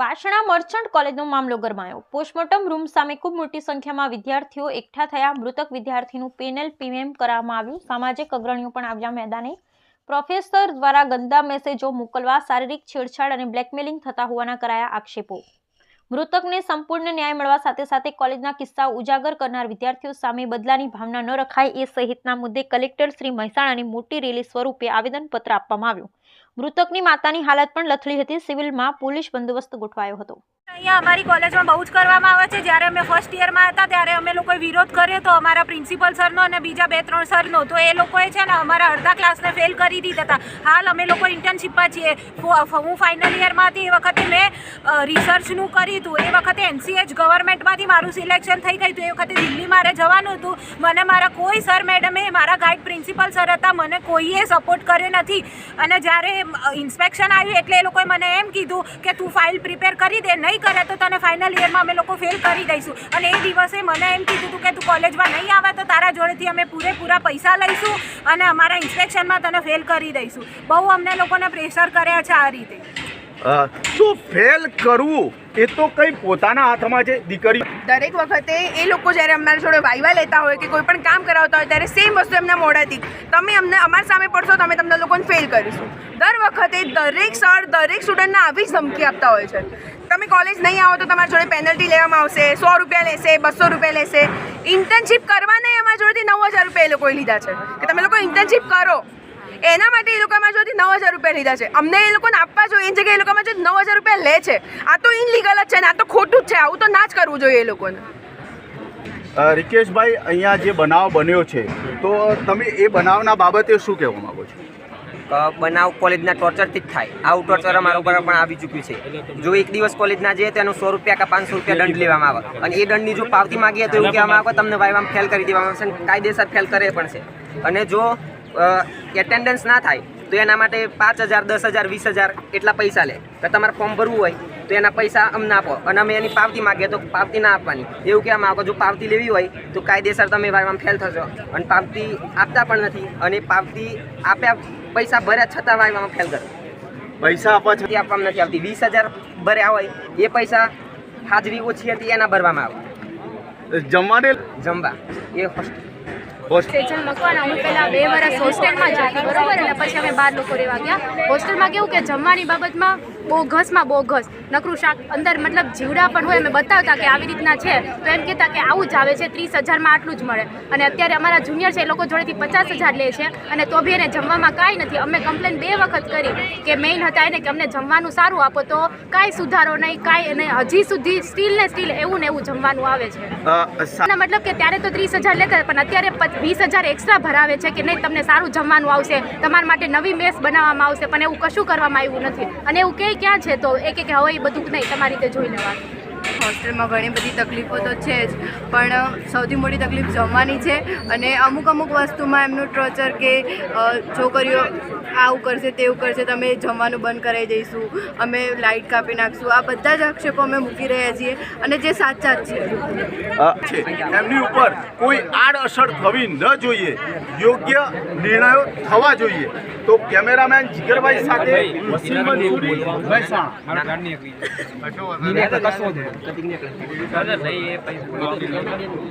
Basna merchant કોલેજનો મામલો ગરમાયો. Postmortem room સામે ખૂબ મોટી સંખ્યામાં વિદ્યાર્થીઓ એકઠા થયા. મૃતક વિદ્યાર્થીનું પેનલ પીએમ કરવામાં આવ્યું. સામાજિક અગ્રણીઓ પણ આવ્યા મેદાને. પ્રોફેસર દ્વારા ગંદા મેસેજો મોકલવા, શારીરિક છેડછાડ અને બ્લેકમેલિંગ થતા હોવાના કરાયા આક્ષેપો. મૃતકને સંપૂર્ણ ન્યાય મળવા સાથે સાથે કોલેજના કિસ્સા ઉજાગર કરનાર વિદ્યાર્થીઓ સામે બદલાની ભાવના ન રખાય એ સહિતના મુદ્દે કલેક્ટર શ્રી મહેસાણાની મોટી રેલી સ્વરૂપે આવેદનપત્ર આપવામાં આવ્યું. મૃતકની માતાની હાલત પણ લથડી હતી. સિવિલમાં પોલીસ બંદોબસ્ત ગોઠવાયો હતો. અહીંયા અમારી કોલેજમાં બહુ જ કરવામાં આવે છે. જ્યારે અમે ફર્સ્ટ યરમાં હતા, ત્યારે અમે લોકોએ વિરોધ કર્યો તો અમારા પ્રિન્સિપલ સરનો અને બીજા બે, ત્રણ સરનો તો એ લોકોએ છે ને અમારા અડધા ક્લાસને ફેલ કરી દીધા હતા. હાલ અમે લોકો ઇન્ટર્નશીપમાં છીએ. હું ફાઇનલ યરમાં હતી એ વખતે મેં રિસર્ચનું કર્યું હતું. એ વખતે એનસીએચ ગવર્મેન્ટમાંથી મારું સિલેક્શન થઈ ગયું હતું. એ વખતે દિલ્હી મારે જવાનું હતું. મને મારા કોઈ સર મેડમે મારા ગાઈડ પ્રિન્સિપલ સર હતા, મને કોઈએ સપોર્ટ કર્યો નથી. અને જ્યારે ઇન્સ્પેક્શન આવ્યું એટલે એ લોકોએ મને એમ કીધું કે તું ફાઇલ પ્રિપેર કરી દે. નહીં કરે તો તને ફાઇનલ યરમાં અમે લોકો ફેલ કરી દઈશું. અને એ દિવસે મને એમ કીધું હતું કે તું કોલેજમાં નહીં આવે તો તારા જોડેથી અમે પૂરેપૂરા પૈસા લઈશું અને અમારા ઇન્સ્પેક્શનમાં તને ફેલ કરી દઈશું. બહુ અમને લોકોને પ્રેશર કર્યા છે આ રીતે. શું ફેલ કરવું એ તો કંઈ પોતાના હાથમાં છે દીકરી. દરેક વખતે એ લોકો જ્યારે અમારા જોડે વાયવા લેતા હોય કે કોઈ પણ કામ કરાવતા હોય ત્યારે સેમ વસ્તુ એમના મોઢાથી. તમે અમને અમારી સામે પડશો તો અમે તમને લોકોને ફેલ કરીશું. દર વખતે દરેક સર દરેક સ્ટુડન્ટને આવી જ ધમકી આપતા હોય છે. તમે કોલેજ નહીં આવો તો તમારા જોડે પેનલ્ટી લેવામાં આવશે, સો રૂપિયા લેશે, બસો રૂપિયા લેશે. ઇન્ટર્નશીપ કરવા નહીં અમારા જોડેથી નવ હજાર રૂપિયા એ લોકોએ લીધા છે. કે તમે લોકો ઇન્ટર્નશીપ કરો. એના માટે એ લોકો અમારા જોડેથી નવ હજાર રૂપિયા લીધા છે. અમને એ લોકોને આપવા જોઈએ, એ જગ્યાએ એ લોકો અમારા જોડે નવ હજાર રૂપિયા લે છે. આ તો ઇનલીગલ જ છે ને, આ તો ખોટું જ છે. આવું તો ના જ કરવું જોઈએ એ લોકોને. રિકેશભાઈ, અહીંયા જે બનાવ બન્યો છે, તો તમે એ બનાવના બાબતે શું કહેવા માંગો છો? બનાવ કોલેજના ટોર્ચરથી જ થાય. આવું ટોર્ચર અમારા ઉપર પણ આવી ચૂક્યું છે. જો એક દિવસ કોલેજના જઈએ તો એનું સો રૂપિયા કે પાંચસો રૂપિયા દંડ લેવામાં આવે. અને એ દંડની જો પાવતી માગીએ તો એવું કહેવામાં આવે તમને વાયવામાં ફેલ કરી દેવામાં આવશે અને કાયદેસર ફેલ કરે પણ છે. અને જો એટેન્ડન્સ ના થાય, તો એના માટે પાંચ હજાર, દસ હજાર, વીસ હજાર એટલા પૈસા લે. કે તમારે ફોર્મ ભરવું હોય, તો એના પૈસા અમને આપો. અને અમે એની પાવતી માગીએ તો પાવતી ના આપવાની. એવું કહેવામાં આવે જો પાવતી લેવી હોય, તો કાયદેસર તમે વાયવામાં ફેલ થશો. અને પાવતી આપતા પણ નથી અને પાવતી આપ્યા પૈસા ભર્યા છતાં વાયવામાં ફેલ કરે પૈસા આપવા છતાં? આપવામાં નથી આવતી. વીસ હજાર ભર્યા હોય એ પૈસા હાજરી ઓછી હતી એના ભરવામાં આવે. જમવાને જમવા એ હોસ્ટેલ. હોસ્ટેલ. મકવાના. હું પહેલાં બે વર્ષ હોસ્ટેલમાં જ હતી બરોબર? અને પછી અમે બાર લોકો રહેવા ગયા. હોસ્ટેલમાં કેવું કે જમવાની બાબતમાં બોગસમાં બોગસ. નકરું શાક અંદર મતલબ જીવડા પણ હોય અમે બતાવતા કે આવી રીતના છે. તો એમ કહેતા કે આવું જ આવે છે ત્રીસ હજારમાં આટલું જ મળે. અને અત્યારે અમારા જુનિયર છે એ લોકો જોડેથી પચાસ હજાર લે છે. અને તો બી એને જમવામાં કાંઈ નથી. અમે કમ્પ્લેન બે વખત કરી કે મેઇન હતા એને કે અમને જમવાનું સારું આપો તો કાંઈ સુધારો નહીં કાંઈ અને હજી સુધી સ્ટીલ ને સ્ટીલ એવું ને એવું જમવાનું આવે છે. મતલબ કે ત્યારે તો ત્રીસ હજાર લેતા પણ અત્યારે વીસ હજાર એક્સ્ટ્રા ભરાવે છે કે નહીં તમને સારું જમવાનું આવશે. તમારા માટે નવી મેસ બનાવવામાં આવશે પણ એવું કશું કરવામાં આવ્યું નથી. અને એવું કે ક્યાં છે? તો એ કે કે હવે એ બધું નહીં તમારી રીતે જોઈ લેવાનું. હોસ્ટેલમાં ઘણી બધી તકલીફો તો છે જ પણ સૌથી મોટી તકલીફ જમવાની છે અને અમુક અમુક વસ્તુમાં એમનું ટોર્ચર કે છોકરીઓ આવું કરશે તેવું કરશે તમે જમવાનું બંધ કરાવી દઈશું અમે લાઇટ કાપી નાખશું આ બધા જ આક્ષેપો અમે મૂકી રહ્યા છીએ અને જે સાચા જ છે. એમની ઉપર કોઈ આડઅસર થવી ન જોઈએ. યોગ્ય નિર્ણયો થવા જોઈએ. તો કેમેરામેન જીગરભાઈ સાથે વસીમ મંસૂરી મહેસાણા કશું